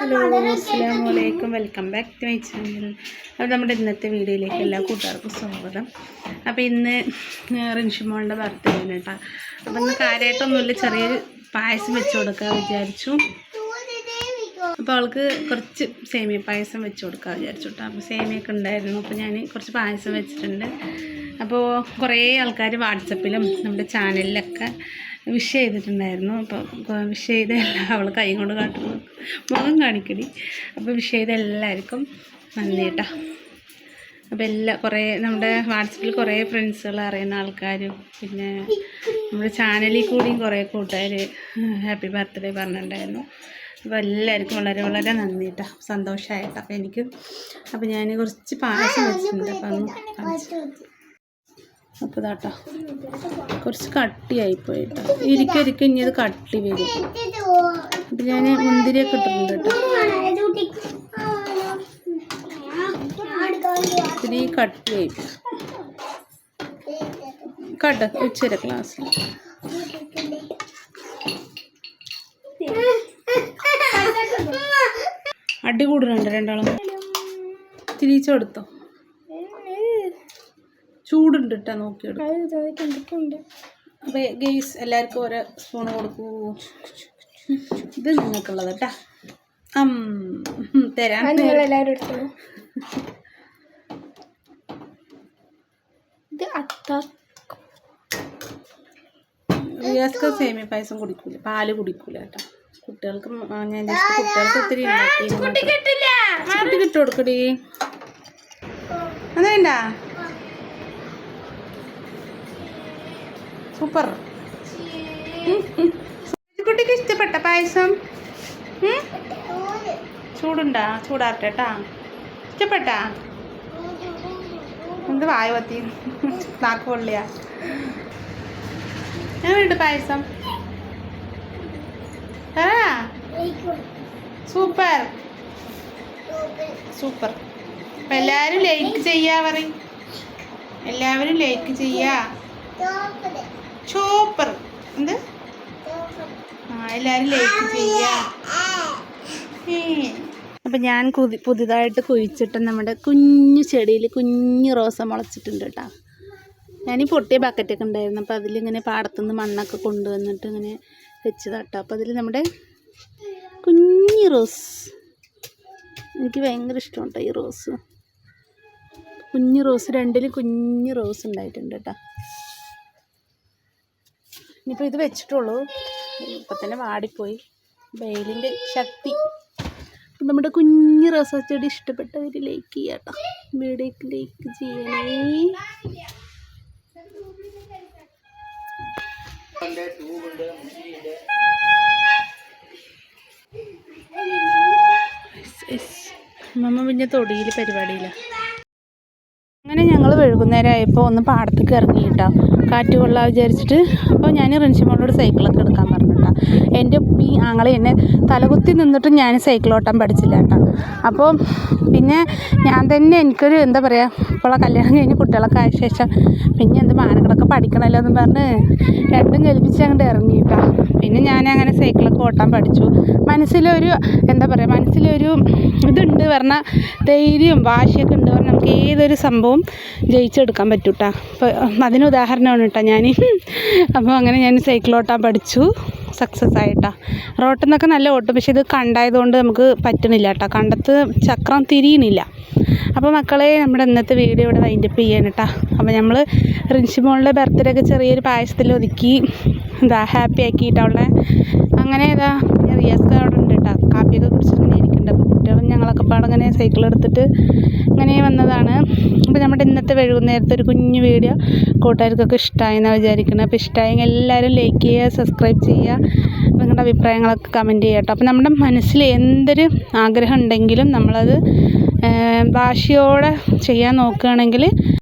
Hello അസ്സാം വലൈക്കും welcome back to my channel അപ്പോൾ നമ്മുടെ ഇന്നത്തെ വീഡിയോയിലേക്ക് എല്ലാ കൂട്ടുകാർക്കും സ്വാഗതം. അപ്പോൾ ഇന്ന് റിൻഷിമോളുടെ ബർത്ത്ഡേ ആണ് കേട്ടോ. അപ്പോൾ ഇന്ന് കാര്യമായിട്ടൊന്നുമില്ല ചെറിയൊരു പായസം വെച്ച് കൊടുക്കാൻ വിചാരിച്ചു. അപ്പോൾ അവൾക്ക് കുറച്ച് സേമിയ പായസം വെച്ച് കൊടുക്കാൻ വിചാരിച്ചു കേട്ടോ. അപ്പോൾ സേമിയൊക്കെ ഉണ്ടായിരുന്നു. അപ്പോൾ ഞാൻ കുറച്ച് പായസം വെച്ചിട്ടുണ്ട്. അപ്പോൾ കുറേ ആൾക്കാർ വാട്സപ്പിലും നമ്മുടെ ചാനലിലൊക്കെ വിഷ് ചെയ്തിട്ടുണ്ടായിരുന്നു. അപ്പോൾ വിഷ് ചെയ്ത അവൾ കൈ കൊണ്ട് കാട്ടുന്നു മുഖം കാണിക്കടി. അപ്പോൾ വിഷ് ചെയ്ത എല്ലാവർക്കും നന്ദി കേട്ടോ. അപ്പോൾ എല്ലാ കുറേ നമ്മുടെ വാട്സപ്പിൽ കുറേ ഫ്രണ്ട്സുകൾ അറിയുന്ന ആൾക്കാരും പിന്നെ നമ്മുടെ ചാനലിൽ കൂടിയും കുറേ കൂട്ടുകാർ ഹാപ്പി ബർത്ത്ഡേ പറഞ്ഞിട്ടുണ്ടായിരുന്നു. അപ്പോൾ എല്ലാവർക്കും വളരെ വളരെ നന്ദി കേട്ടോ. സന്തോഷമായിട്ടോ. അപ്പോൾ എനിക്ക് അപ്പോൾ ഞാൻ കുറച്ച് പായസം വെച്ചിട്ടുണ്ട്. കാണിച്ചു അപ്പോൾ ഇതാട്ടോ കുറച്ച് കട്ടിയായിപ്പോയി കേട്ടോ ഇരിക്കരിക്കും ഇനി അത് കട്ടി വരും. അപ്പം ഞാൻ മുന്തിരിയൊക്കെ ഇട്ടിട്ടുണ്ട് കേട്ടോ. ഇത്തിരി കട്ടിയായി. കട്ട ഉച്ചര ക്ലാസ്സിൽ അടി കൂടുന്നുണ്ട് രണ്ടാളും. തിരിച്ചു കൊടുത്തോ ചൂടുണ്ട് കേട്ടോ നോക്കിയെടുക്കും അപ്പോൾ ഗെയ്സ് എല്ലാവർക്കും ഓരോ സ്പൂൺ കൊടുക്കൂ ഇത് നിങ്ങൾക്കുള്ളത് കേട്ടാ അം തരാൻ ഇത് അത്ത സേമിയ പായസം കുടിക്കൂല പാൽ കുടിക്കൂല കേട്ടോ കുട്ടികൾക്ക് ഞാൻ കുട്ടികൾക്ക് ഒത്തിരി ഉണ്ടാക്കി കുട്ടി കിട്ടു കൊടുക്കടി അതേണ്ട സൂപ്പർ. കുട്ടിക്ക് ഇഷ്ടപ്പെട്ട പായസം? ചൂടുണ്ടാ? ചൂടാറട്ടെ ഇഷ്ടപ്പെട്ടാ? എന്ത് വായ പത്തി നാക്ക് പൊള്ളിയാ. എങ്ങനെയുണ്ട് പായസം? സൂപ്പർ. സൂപ്പർ. അപ്പം എല്ലാവരും ലൈക്ക് ചെയ്യാ പറയും. എല്ലാവരും ലൈക്ക് ചെയ്യാ. സൂപ്പർ എന്ത്? ആ എല്ലാവരും ലൈക്ക് ചെയ്യാം. അപ്പം ഞാൻ കുതി പുതിയതായിട്ട് കുഴിച്ചിട്ട് നമ്മുടെ കുഞ്ഞു ചെടിയിൽ കുഞ്ഞു റോസ മുളച്ചിട്ടുണ്ട് കേട്ടോ. ഞാൻ ഈ പൊട്ടിയ ബക്കറ്റൊക്കെ ഉണ്ടായിരുന്നു. അപ്പോൾ അതിലിങ്ങനെ പാടത്തുനിന്ന് മണ്ണൊക്കെ കൊണ്ടുവന്നിട്ട് ഇങ്ങനെ വെച്ചതാട്ടോ അപ്പോൾ അതിൽ നമ്മുടെ കുഞ്ഞു റോസ്. എനിക്ക് ഭയങ്കര ഇഷ്ടമാണ് കേട്ടോ ഈ റോസ്. കുഞ്ഞു റോസ് രണ്ടിലും കുഞ്ഞു റോസ് ഉണ്ടായിട്ടുണ്ട് കേട്ടോ. ഇനിയിപ്പോൾ ഇത് വെച്ചിട്ടുള്ളൂ. ഇപ്പം തന്നെ വാടിപ്പോയി. വെയിലിന്റെ ശക്തി. നമ്മുടെ കുഞ്ഞ് റോസാ ചെടി ഇഷ്ടപ്പെട്ടവർ ലൈക്ക് ചെയ്യാട്ടോ. വീഡിയോക്ക് ലൈക്ക് ചെയ്യണേ. മമ്മ പിന്നെ തൊടിയിൽ പരിപാടിയില്ല അങ്ങനെ ഞങ്ങൾ വൈകുന്നേരം ആയപ്പോൾ ഒന്ന് പാടത്തേക്ക് ഇറങ്ങി കേട്ടോ. കാറ്റ് കൊള്ളാൻ വിചാരിച്ചിട്ട് അപ്പോൾ ഞാൻ റിൻഷിമോളോട് സൈക്കിളൊക്കെ എടുക്കാൻ പറഞ്ഞു കേട്ടോ. എന്റെ ഈ ആങ്ങളെ എന്നെ തലകുത്തി നിന്നിട്ടും ഞാൻ സൈക്കിൾ ഓട്ടാൻ പഠിച്ചില്ല കേട്ടോ. അപ്പോൾ പിന്നെ ഞാൻ തന്നെ എനിക്കൊരു എന്താ പറയുക ഇപ്പോൾ കല്യാണം കഴിഞ്ഞ് കുട്ടികളൊക്കെ ആയ ശേഷം പിന്നെ എന്ത് മാനങ്ങളൊക്കെ പഠിക്കണമല്ലോ എന്ന് പറഞ്ഞ് രണ്ടും കൽപ്പിച്ച് അങ്ങോട്ട് ഇറങ്ങി കേട്ടോ. പിന്നെ ഞാൻ അങ്ങനെ സൈക്കിളൊക്കെ ഓട്ടാൻ പഠിച്ചു. മനസ്സിലൊരു എന്താ പറയുക മനസ്സിലൊരു ഇതുണ്ട് പറഞ്ഞാൽ ധൈര്യം വാശിയൊക്കെ ഉണ്ട് ഏതൊരു സംഭവം ജയിച്ചെടുക്കാൻ പറ്റും കേട്ടോ അപ്പോൾ അതിന് ഉദാഹരണമാണ് കേട്ടോ ഞാൻ അപ്പോൾ അങ്ങനെ ഞാൻ സൈക്കിൾ ഓട്ടാൻ പഠിച്ചു. സക്സസ് ആയിട്ടാ. റോട്ടിൽ നിന്നൊക്കെ നല്ല ഓട്ടും പക്ഷേ ഇത് കണ്ടായതുകൊണ്ട് നമുക്ക് പറ്റണില്ല കേട്ടോ. കണ്ടത്ത് ചക്രം തിരിയണില്ല. അപ്പോൾ മക്കളെ നമ്മുടെ ഇന്നത്തെ വീഡിയോ ഇവിടെ വൈൻഡപ്പ് ചെയ്യാൻ കേട്ടോ. അപ്പോൾ നമ്മൾ റിൻഷിമോളുടെ ബർത്ത്ഡേ ഒക്കെ ചെറിയൊരു പായസത്തിൽ ഒതുക്കി എന്താ ഹാപ്പി ആക്കിയിട്ടുള്ള അങ്ങനെ ഇതാ റിയാസ് അവിടെ ഉണ്ട് കേട്ടോ. കാപ്പിയൊക്കെ കുടിച്ചിട്ട് ഇരിക്കുന്നുണ്ട് കുട്ടികളും ഞങ്ങളൊക്കെ പാടെ അങ്ങനെ സൈക്കിൾ എടുത്തിട്ട് ഇങ്ങനെ വന്നതാണ്. അപ്പോൾ നമ്മുടെ ഇന്നത്തെ വൈകുന്നേരത്തെ ഒരു കുഞ്ഞു വീഡിയോ കൂട്ടുകാർക്കൊക്കെ ഇഷ്ടമായി എന്നാണ് വിചാരിക്കുന്നത് അപ്പോൾ ഇഷ്ടമായെങ്കിൽ എല്ലാവരും ലൈക്ക് ചെയ്യുക സബ്സ്ക്രൈബ് ചെയ്യുക. നിങ്ങളുടെ അഭിപ്രായങ്ങളൊക്കെ കമന്റ് ചെയ്യുക കേട്ടോ. അപ്പോൾ നമ്മുടെ മനസ്സിൽ എന്തൊരു ആഗ്രഹം ഉണ്ടെങ്കിലും നമ്മളത് വാശിയോടെ ചെയ്യാൻ നോക്കുകയാണെങ്കിൽ